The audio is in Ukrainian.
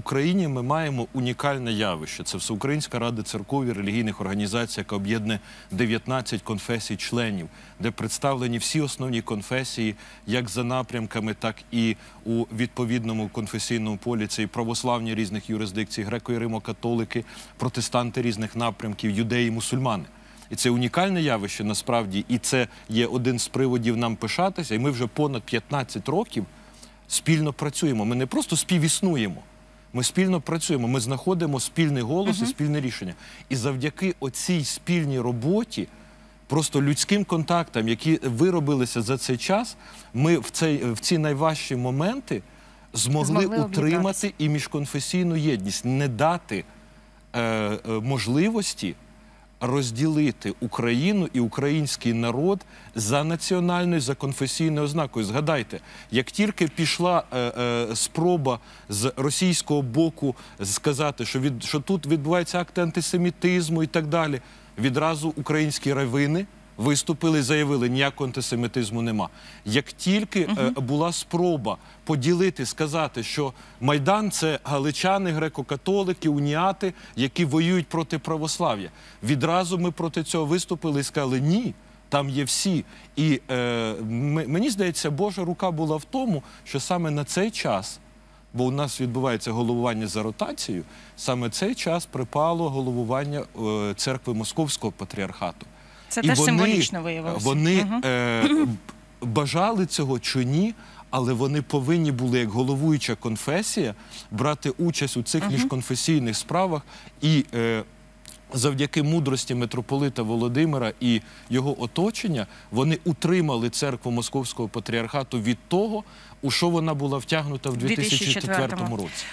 Україні ми маємо унікальне явище. Це Всеукраїнська рада церков і релігійних організацій, яка об'єднує 19 конфесій членів, де представлені всі основні конфесії, як за напрямками, так і у відповідному конфесійному полі. Це і православні різних юрисдикцій, греко і римо-католики, протестанти різних напрямків, юдеї, мусульмани. І це унікальне явище насправді, і це є один з приводів нам пишатися. І ми вже понад 15 років спільно працюємо. Ми не просто співіснуємо. Ми спільно працюємо, ми знаходимо спільний голос і спільне рішення. І завдяки оцій спільній роботі, просто людським контактам, які виробилися за цей час, ми в, цей, в ці найважчі моменти змогли, Змогли утримати і міжконфесійну єдність, не дати е, е, можливості розділити Україну і український народ за національною, за конфесійною ознакою. Згадайте, як тільки пішла е, е, спроба з російського боку сказати, що, від, що тут відбуваються акти антисемітизму і так далі, відразу українські равини виступили і заявили, ніякого антисемітизму нема. Як тільки е, була спроба поділити, сказати, що Майдан це галичани, греко-католики, уніати, які воюють проти православ'я. Відразу ми проти цього виступили і сказали ні. Там є всі. І е, мені здається, Божа рука була в тому, що саме на цей час, бо у нас відбувається головування за ротацією, саме цей час припало головування е, церкви Московського патріархату. Це теж символічно виявилося. Вони Мгм. е, бажали цього чи ні, але вони повинні були, як головуюча конфесія, брати участь у цих міжконфесійних справах і. Е, Завдяки мудрості митрополита Володимира і його оточення вони утримали церкву Московського патріархату від того, у що вона була втягнута в 2004 2004 році.